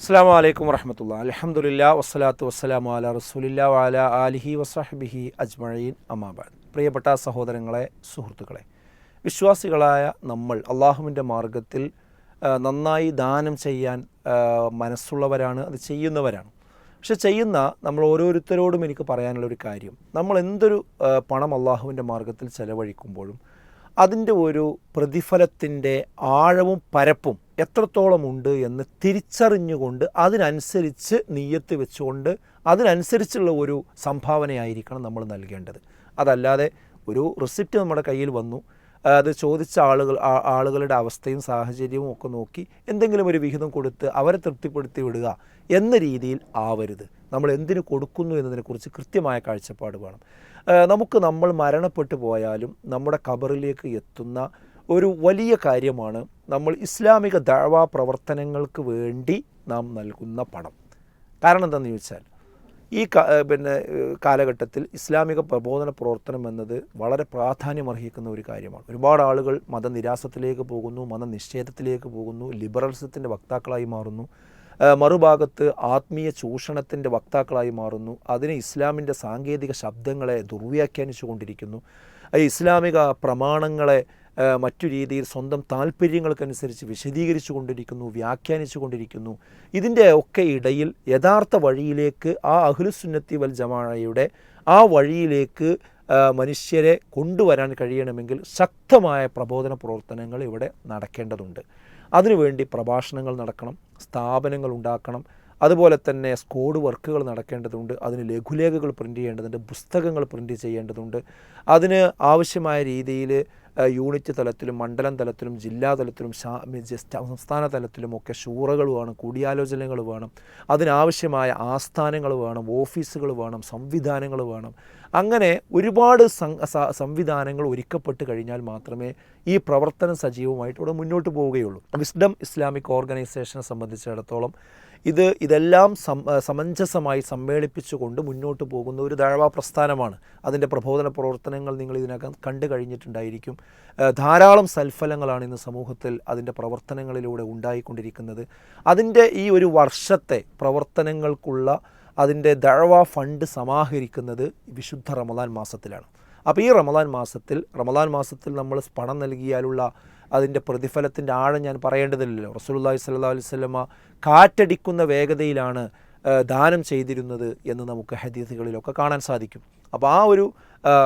അസ്സാം വലൈക്കും വർഹമത്തുള്ള അലഹമുല്ല വസ്സലാത്തു വസ്സലാമു അല റസൂലില്ല വാല ആലിഹി വസ്ഹബിഹി അജ്മഴീൻ അമാബാദ് പ്രിയപ്പെട്ട സഹോദരങ്ങളെ സുഹൃത്തുക്കളെ വിശ്വാസികളായ നമ്മൾ അള്ളാഹുവിന്റെ മാർഗത്തിൽ നന്നായി ദാനം ചെയ്യാൻ മനസ്സുള്ളവരാണ് അത് ചെയ്യുന്നവരാണ്. പക്ഷെ ചെയ്യുന്ന നമ്മൾ ഓരോരുത്തരോടും എനിക്ക് പറയാനുള്ള ഒരു കാര്യം. നമ്മൾ എന്തൊരു പണം അള്ളാഹുവിന്റെ മാർഗത്തിൽ ചെലവഴിക്കുമ്പോഴും അതിന്റെ ഒരു പ്രതിഫലത്തിന്റെ ആഴവും പരപ്പും എത്രത്തോളം ഉണ്ട് എന്ന് തിരിച്ചറിഞ്ഞുകൊണ്ട് അതിനനുസരിച്ച് നീയത്ത് വെച്ചുകൊണ്ട് അതിനനുസരിച്ചുള്ള ഒരു സംഭാവനയായിരിക്കണം നമ്മൾ നൽകേണ്ടത്. അതല്ലാതെ ഒരു റിസിപ്റ്റ് നമ്മുടെ കയ്യിൽ വന്നു. അത് ചോദിച്ച ആളുകൾ ആളുകളുടെ അവസ്ഥയും സാഹചര്യവും ഒക്കെ നോക്കി എന്തെങ്കിലും ഒരു വിഹിതം കൊടുത്ത് അവരെ തൃപ്തിപ്പെടുത്തി വിടുക എന്ന രീതിയിൽ ആവരുത്. നമ്മൾ എന്തിനു കൊടുക്കുന്നു എന്നതിനെക്കുറിച്ച് കൃത്യമായ കാഴ്ചപ്പാട് വേണം. നമുക്ക് നമ്മൾ മരണപ്പെട്ടു പോയാലും നമ്മുടെ കബറിലേക്ക് എത്തുന്ന ഒരു വലിയ കാര്യമാണ് നമ്മൾ ഇസ്ലാമിക ദഴവാ പ്രവർത്തനങ്ങൾക്ക് വേണ്ടി നാം നൽകുന്ന പണം. കാരണം എന്താണെന്ന് ചോദിച്ചാൽ ഈ പിന്നെ കാലഘട്ടത്തിൽ ഇസ്ലാമിക പ്രബോധന പ്രവർത്തനം എന്നത് വളരെ പ്രാധാന്യമർഹിക്കുന്ന ഒരു കാര്യമാണ്. ഒരുപാട് ആളുകൾ മതനിരാസത്തിലേക്ക് പോകുന്നു മതനിഷേധത്തിലേക്ക് പോകുന്നു ലിബറൽസത്തിന്റെ വക്താക്കളായി മാറുന്നു മറുഭാഗത്ത് ആത്മീയ ചൂഷണത്തിന്റെ വക്താക്കളായി മാറുന്നു അതിന് ഇസ്ലാമിന്റെ സാങ്കേതിക ശബ്ദങ്ങളെ ദുർവ്യാഖ്യാനിച്ചു കൊണ്ടിരിക്കുന്നു ഇസ്ലാമിക പ്രമാണങ്ങളെ മറ്റു രീതിയിൽ സ്വന്തം താല്പര്യങ്ങൾക്കനുസരിച്ച് വിശദീകരിച്ചു കൊണ്ടിരിക്കുന്നു വ്യാഖ്യാനിച്ചു കൊണ്ടിരിക്കുന്നു ഇതിന്റെ ഒക്കെ ഇടയിൽ യഥാർത്ഥ വഴിയിലേക്ക് ആ അഹ്ലുസുന്നത്തി വൽ ജമാഅയുടെ ആ വഴിയിലേക്ക് മനുഷ്യരെ കൊണ്ടുവരാൻ കഴിയണമെങ്കിൽ ശക്തമായ പ്രബോധന പ്രവർത്തനങ്ങൾ ഇവിടെ നടക്കേണ്ടതുണ്ട്. അതിനുവേണ്ടി പ്രഭാഷണങ്ങൾ നടക്കണം സ്ഥാപനങ്ങൾ ഉണ്ടാക്കണം. അതുപോലെ തന്നെ സ്കോഡ് വർക്കുകൾ നടക്കേണ്ടതുണ്ട്. അതിന് ലഘുലേഖകൾ പ്രിന്റ് ചെയ്യേണ്ടതുണ്ട് പുസ്തകങ്ങൾ പ്രിന്റ് ചെയ്യേണ്ടതുണ്ട്. അതിന് ആവശ്യമായ രീതിയിൽ യൂണിറ്റ് തലത്തിലും മണ്ഡലം തലത്തിലും ജില്ലാ തലത്തിലും സംസ്ഥാന തലത്തിലും ഒക്കെ ഷൂറകൾ വേണം കൂടിയാലോചനകൾ വേണം അതിനാവശ്യമായ ആസ്ഥാനങ്ങൾ വേണം ഓഫീസുകൾ വേണം സംവിധാനങ്ങൾ വേണം. അങ്ങനെ ഒരുപാട് സംവിധാനങ്ങൾ ഒരുക്കപ്പെട്ട് കഴിഞ്ഞാൽ മാത്രമേ ഈ പ്രവർത്തനം സജീവമായിട്ട് ഇവിടെ മുന്നോട്ട് പോവുകയുള്ളൂ. വിസ്ഡം ഇസ്ലാമിക് ഓർഗനൈസേഷനെ സംബന്ധിച്ചിടത്തോളം ഇത് ഇതെല്ലാം സമഞ്ജസമായി സമ്മേളിപ്പിച്ചുകൊണ്ട് മുന്നോട്ട് പോകുന്ന ഒരു ദഴവാ പ്രസ്ഥാനമാണ്. അതിന്റെ പ്രബോധന പ്രവർത്തനങ്ങൾ നിങ്ങൾ ഇതിനകം കണ്ടു കഴിഞ്ഞിട്ടുണ്ടായിരിക്കും. ധാരാളം സൽഫലങ്ങളാണ് ഇന്ന് സമൂഹത്തിൽ അതിന്റെ പ്രവർത്തനങ്ങളിലൂടെ ഉണ്ടായിക്കൊണ്ടിരിക്കുന്നത്. അതിന്റെ ഈ ഒരു വർഷത്തെ പ്രവർത്തനങ്ങൾക്കുള്ള അതിന്റെ ദഴവ ഫണ്ട് സമാഹരിക്കുന്നത് വിശുദ്ധ റമദാൻ മാസത്തിലാണ്. അപ്പോൾ ഈ റമദാൻ മാസത്തിൽ റമദാൻ മാസത്തിൽ നമ്മൾ പണം നൽകിയാലുള്ള അതിന്റെ പ്രതിഫലത്തിന്റെ ആഴം ഞാൻ പറയേണ്ടതില്ലല്ലോ. റസൂലുള്ളാഹി സ്വല്ലല്ലാഹു അലൈഹി വസല്ലമ കാറ്റടിക്കുന്ന വേഗതയിലാണ് ദാനം ചെയ്തിരുന്നത് എന്ന് നമുക്ക് ഹദീസുകളിലൊക്കെ കാണാൻ സാധിക്കും. അപ്പോൾ ആ ഒരു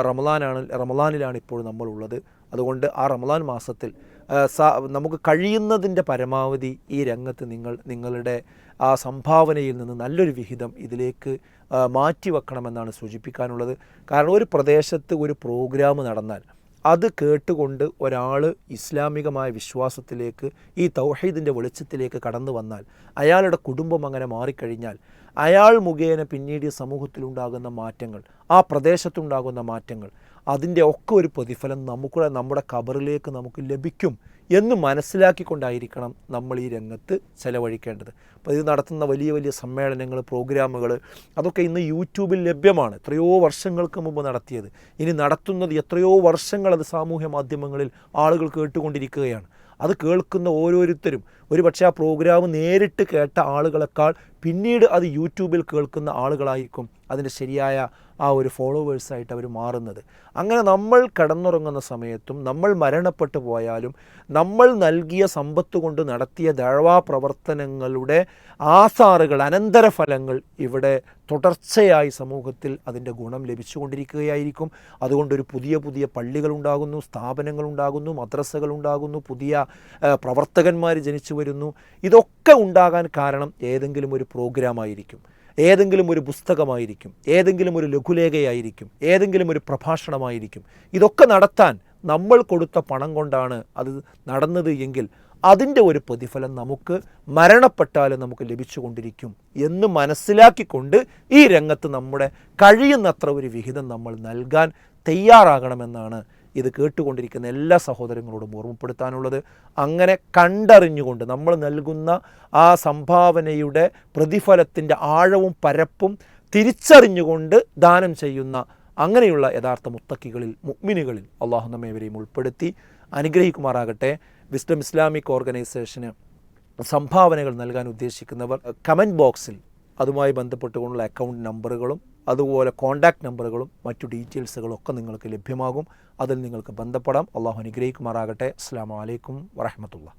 റമലാനാണ് റമദാനിലാണ് ഇപ്പോൾ നമ്മളുള്ളത്. അതുകൊണ്ട് ആ റമദാൻ മാസത്തിൽ നമുക്ക് കഴിയുന്നതിന്റെ പരമാവധി ഈ രംഗത്ത് നിങ്ങൾ നിങ്ങളുടെ ആ സംഭാവനയിൽ നിന്ന് നല്ലൊരു വിഹിതം ഇതിലേക്ക് മാറ്റി മാറ്റിവെക്കണമെന്നാണ് സൂചിപ്പിക്കാനുള്ളത്. കാരണം ഒരു പ്രദേശത്ത് ഒരു പ്രോഗ്രാം നടന്നാൽ അത് കേട്ടുകൊണ്ട് ഒരാൾ ഇസ്ലാമികമായ വിശ്വാസത്തിലേക്ക് ഈ തൗഹീദിന്റെ വെളിച്ചത്തിലേക്ക് കടന്നു വന്നാൽ അയാളുടെ കുടുംബം അങ്ങനെ മാറിക്കഴിഞ്ഞാൽ അയാൾ മുഖേന പിന്നീട് സമൂഹത്തിലുണ്ടാകുന്ന മാറ്റങ്ങൾ ആ പ്രദേശത്തുണ്ടാകുന്ന മാറ്റങ്ങൾ അതിന്റെ ഒക്കെ ഒരു പ്രതിഫലം നമുക്കൂടെ നമ്മുടെ കബറിലേക്ക് നമുക്ക് ലഭിക്കും എന്ന് മനസ്സിലാക്കിക്കൊണ്ടായിരിക്കണം നമ്മൾ ഈ രംഗത്ത് ചെലവഴിക്കേണ്ടത്. അപ്പോൾ ഇത് നടത്തുന്ന വലിയ വലിയ സമ്മേളനങ്ങൾ പ്രോഗ്രാമുകൾ അതൊക്കെ ഇന്ന് യൂട്യൂബിൽ ലഭ്യമാണ്. എത്രയോ വർഷങ്ങൾക്ക് മുമ്പ് നടത്തിയത്. ഇനി നടത്തുന്നത് എത്രയോ വർഷങ്ങൾ അത് സാമൂഹ്യ മാധ്യമങ്ങളിൽ ആളുകൾ കേട്ടുകൊണ്ടിരിക്കുകയാണ്. അത് കേൾക്കുന്ന ഓരോരുത്തരും ഒരു പക്ഷേ ആ പ്രോഗ്രാം നേരിട്ട് കേട്ട ആളുകളെക്കാൾ പിന്നീട് അത് യൂട്യൂബിൽ കേൾക്കുന്ന ആളുകളായിരിക്കും അതിന്റെ ശരിയായ ആ ഒരു ഫോളോവേഴ്സായിട്ട് അവർ മാറുന്നത്. അങ്ങനെ നമ്മൾ കടന്നുറങ്ങുന്ന സമയത്തും നമ്മൾ മരണപ്പെട്ടു പോയാലും നമ്മൾ നൽകിയ സമ്പത്ത് കൊണ്ട് നടത്തിയ ദഴവാ പ്രവർത്തനങ്ങളുടെ ആസാറുകൾ അനന്തരഫലങ്ങൾ ഇവിടെ തുടർച്ചയായി സമൂഹത്തിൽ അതിന്റെ ഗുണം ലഭിച്ചുകൊണ്ടിരിക്കുകയായിരിക്കും. അതുകൊണ്ടൊരു പുതിയ പുതിയ പള്ളികളുണ്ടാകുന്നു സ്ഥാപനങ്ങളുണ്ടാകുന്നു മദ്രസകളുണ്ടാകുന്നു പുതിയ പ്രവർത്തകന്മാർ ജനിച്ചു വരുന്നു. ഇതൊക്കെ ഉണ്ടാകാൻ കാരണം ഏതെങ്കിലും ഒരു പ്രോഗ്രാമായിരിക്കും. ഏതെങ്കിലും ഒരു പുസ്തകമായിരിക്കും. ഏതെങ്കിലും ഒരു ലഘുലേഖയായിരിക്കും ഏതെങ്കിലും ഒരു പ്രഭാഷണമായിരിക്കും. ഇതൊക്കെ നടത്താൻ നമ്മൾ കൊടുത്ത പണം കൊണ്ടാണ് അത് നടന്നത് എങ്കിൽ അതിന്റെ ഒരു പ്രതിഫലം നമുക്ക് മരണപ്പെട്ടാലും നമുക്ക് ലഭിച്ചുകൊണ്ടിരിക്കും എന്ന് മനസ്സിലാക്കിക്കൊണ്ട് ഈ രംഗത്ത് നമ്മുടെ കഴിയുന്നത്ര ഒരു വിഹിതം നമ്മൾ നൽകാൻ തയ്യാറാകണമെന്നാണ് ഇത് കേട്ടുകൊണ്ടിരിക്കുന്ന എല്ലാ സഹോദരങ്ങളോടും ഓർമ്മപ്പെടുത്താനുള്ളത്. അങ്ങനെ കണ്ടറിഞ്ഞുകൊണ്ട് നമ്മൾ നൽകുന്ന ആ സംഭാവനയുടെ പ്രതിഫലത്തിന്റെ ആഴവും പരപ്പും തിരിച്ചറിഞ്ഞുകൊണ്ട് ദാനം ചെയ്യുന്ന അങ്ങനെയുള്ള യഥാർത്ഥ മുത്തക്കികളിൽ മുഗ്മിനുകളിൽ അള്ളാഹു നമ്മേവരെയും ഉൾപ്പെടുത്തി. അനുഗ്രഹിക്കുമാറാകട്ടെ. വിസ്ഡം ഇസ്ലാമിക് ഓർഗനൈസേഷന് സംഭാവനകൾ നൽകാൻ ഉദ്ദേശിക്കുന്നവർ കമന്റ് ബോക്സിൽ അതുമായി ബന്ധപ്പെട്ടുകൊണ്ടുള്ള അക്കൗണ്ട് നമ്പറുകളും അതുപോലെ കോൺടാക്റ്റ് നമ്പറുകളും മറ്റു ഡീറ്റെയിൽസുകളും ഒക്കെ നിങ്ങൾക്ക് ലഭ്യമാകും. അതിൽ നിങ്ങൾക്ക് ബന്ധപ്പെടാം. അള്ളാഹു അനുഗ്രഹിക്കുമാറാകട്ടെ. അസ്സാം വലൈക്കും വറഹമത്തുള്ള